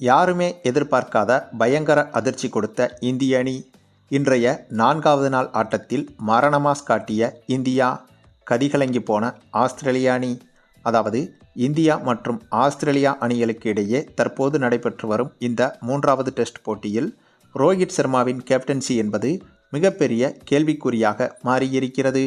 யாருமே எதிர்பார்க்காத பயங்கர அதிர்ச்சி கொடுத்த இந்திய அணி. இன்றைய நான்காவது நாள் ஆட்டத்தில் மரணமாஸ் காட்டிய இந்தியா கதிகலங்கி போன ஆஸ்திரேலியா அணி. அதாவது இந்தியா மற்றும் ஆஸ்திரேலியா அணிகளுக்கு இடையே தற்போது நடைபெற்று வரும் இந்த மூன்றாவது டெஸ்ட் போட்டியில் ரோஹித் சர்மாவின் கேப்டன்சி என்பது மிகப்பெரிய கேள்விக்குறியாக மாறியிருக்கிறது.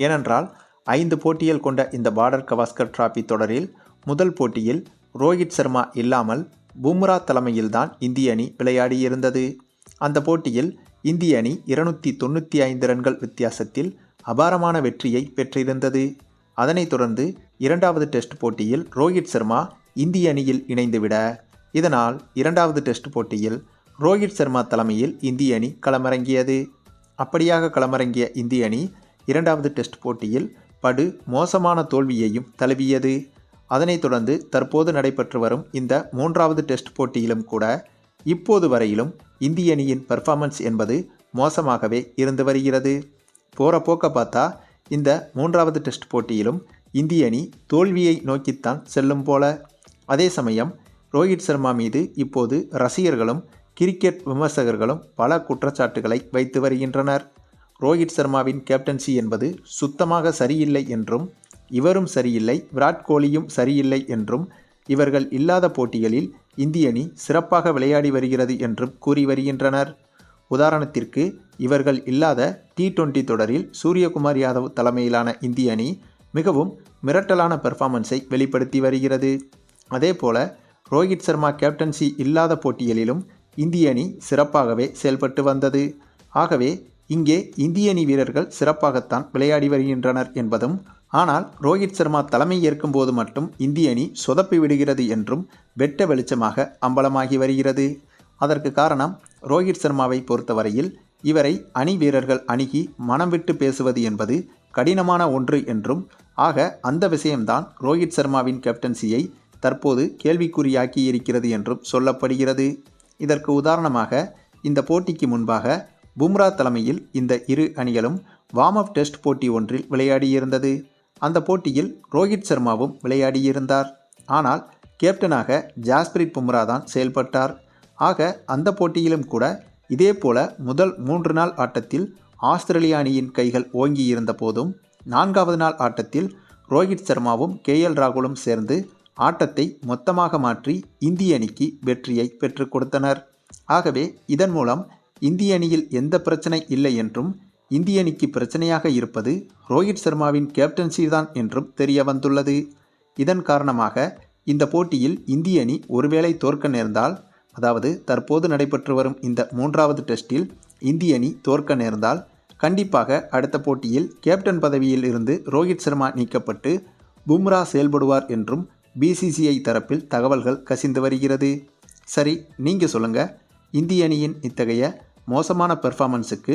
ஏனென்றால் ஐந்து போட்டிகள் கொண்ட இந்த பார்டர் கவாஸ்கர் டிராபி தொடரில் முதல் போட்டியில் ரோஹித் சர்மா இல்லாமல் பும்ரா தலைமையில்தான் இந்திய அணி விளையாடியிருந்தது. அந்த போட்டியில் இந்திய அணி இருநூற்றி தொண்ணூற்றி ஐந்து ரன்கள் வித்தியாசத்தில் அபாரமான வெற்றியை பெற்றிருந்தது. அதனைத் தொடர்ந்து இரண்டாவது டெஸ்ட் போட்டியில் ரோஹித் சர்மா இந்திய அணியில் இணைந்துவிட இதனால் இரண்டாவது டெஸ்ட் போட்டியில் ரோஹித் சர்மா தலைமையில் இந்திய அணி களமிறங்கியது. அப்படியாக களமிறங்கிய இந்திய அணி இரண்டாவது டெஸ்ட் போட்டியில் படு மோசமான தோல்வியையும் தழுவியது. அதனைத் தொடர்ந்து தற்போது நடைபெற்று வரும் இந்த மூன்றாவது டெஸ்ட் போட்டியிலும் கூட இப்போது வரையிலும் இந்திய அணியின் பெர்ஃபார்மன்ஸ் என்பது மோசமாகவே இருந்து வருகிறது. போகிற போக்க பார்த்தா இந்த மூன்றாவது டெஸ்ட் போட்டியிலும் இந்திய அணி தோல்வியை நோக்கித்தான் செல்லும் போல. அதே சமயம் ரோஹித் சர்மா மீது இப்போது ரசிகர்களும் கிரிக்கெட் விமர்சகர்களும் பல குற்றச்சாட்டுகளை வைத்து வருகின்றனர். ரோஹித் சர்மாவின் கேப்டன்சி என்பது சுத்தமாக சரியில்லை என்றும் இவரும் சரியில்லை விராட் கோலியும் சரியில்லை என்றும் இவர்கள் இல்லாத போட்டிகளில் இந்திய அணி சிறப்பாக விளையாடி வருகிறது என்றும் கூறி வருகின்றனர். உதாரணத்திற்கு இவர்கள் இல்லாத டி டுவெண்டி தொடரில் சூரியகுமார் யாதவ் தலைமையிலான இந்திய அணி மிகவும் மிரட்டலான பெர்ஃபார்மன்ஸை வெளிப்படுத்தி வருகிறது. அதேபோல ரோஹித் சர்மா கேப்டன்சி இல்லாத போட்டிகளிலும் இந்திய அணி சிறப்பாகவே செயல்பட்டு வந்தது. ஆகவே இங்கே இந்திய அணி வீரர்கள் சிறப்பாகத்தான் விளையாடி வருகின்றனர் என்பதும் ஆனால் ரோஹித் சர்மா தலைமை ஏற்கும் போது மட்டும் இந்திய அணி சொதப்பி விடுகிறது என்றும் வெட்ட வெளிச்சமாக அம்பலமாகி வருகிறது. அதற்கு காரணம் ரோஹித் சர்மாவை பொறுத்தவரையில் இவரை அணி வீரர்கள் அணுகி மனம் விட்டு பேசுவது என்பது கடினமான ஒன்று என்றும் ஆக அந்த விஷயம்தான் ரோஹித் சர்மாவின் கேப்டன்சியை தற்போது கேள்விக்குறியாக்கி இருக்கிறது என்றும் சொல்லப்படுகிறது. இதற்கு உதாரணமாக இந்த போட்டிக்கு முன்பாக பும்ரா தலைமையில் இந்த இரு அணிகளும் வார்ம் அப் டெஸ்ட் போட்டி ஒன்றில் விளையாடியிருந்தது. அந்த போட்டியில் ரோஹித் சர்மாவும் விளையாடியிருந்தார். ஆனால் கேப்டனாக ஜாஸ்பிரித் பும்ரா தான் செயல்பட்டார். ஆக அந்த போட்டியிலும் கூட இதேபோல முதல் மூன்று நாள் ஆட்டத்தில் ஆஸ்திரேலிய அணியின் கைகள் ஓங்கியிருந்த போதும் நான்காவது நாள் ஆட்டத்தில் ரோஹித் சர்மாவும் கே எல் ராகுலும் சேர்ந்து ஆட்டத்தை மொத்தமாக மாற்றி இந்திய அணிக்கு வெற்றியை பெற்றுக் கொடுத்தனர். ஆகவே இதன் மூலம் இந்திய அணியில் எந்த பிரச்சனை இல்லை என்றும் இந்திய அணிக்கு பிரச்சனையாக இருப்பது ரோஹித் சர்மாவின் கேப்டன்சி தான் என்றும் தெரிய வந்துள்ளது. இதன் காரணமாக இந்த போட்டியில் இந்திய அணி ஒருவேளை தோற்க நேர்ந்தால் அதாவது தற்போது நடைபெற்று வரும் இந்த மூன்றாவது டெஸ்டில் இந்திய அணி தோற்க நேர்ந்தால் கண்டிப்பாக அடுத்த போட்டியில் கேப்டன் பதவியில் இருந்து ரோஹித் சர்மா நீக்கப்பட்டு பும்ரா செயல்படுவார் என்றும் பிசிசிஐ தரப்பில் தகவல்கள் கசிந்து வருகிறது. சரி நீங்கள் சொல்லுங்கள் இந்திய அணியின் இத்தகைய மோசமான பெர்ஃபார்மன்ஸுக்கு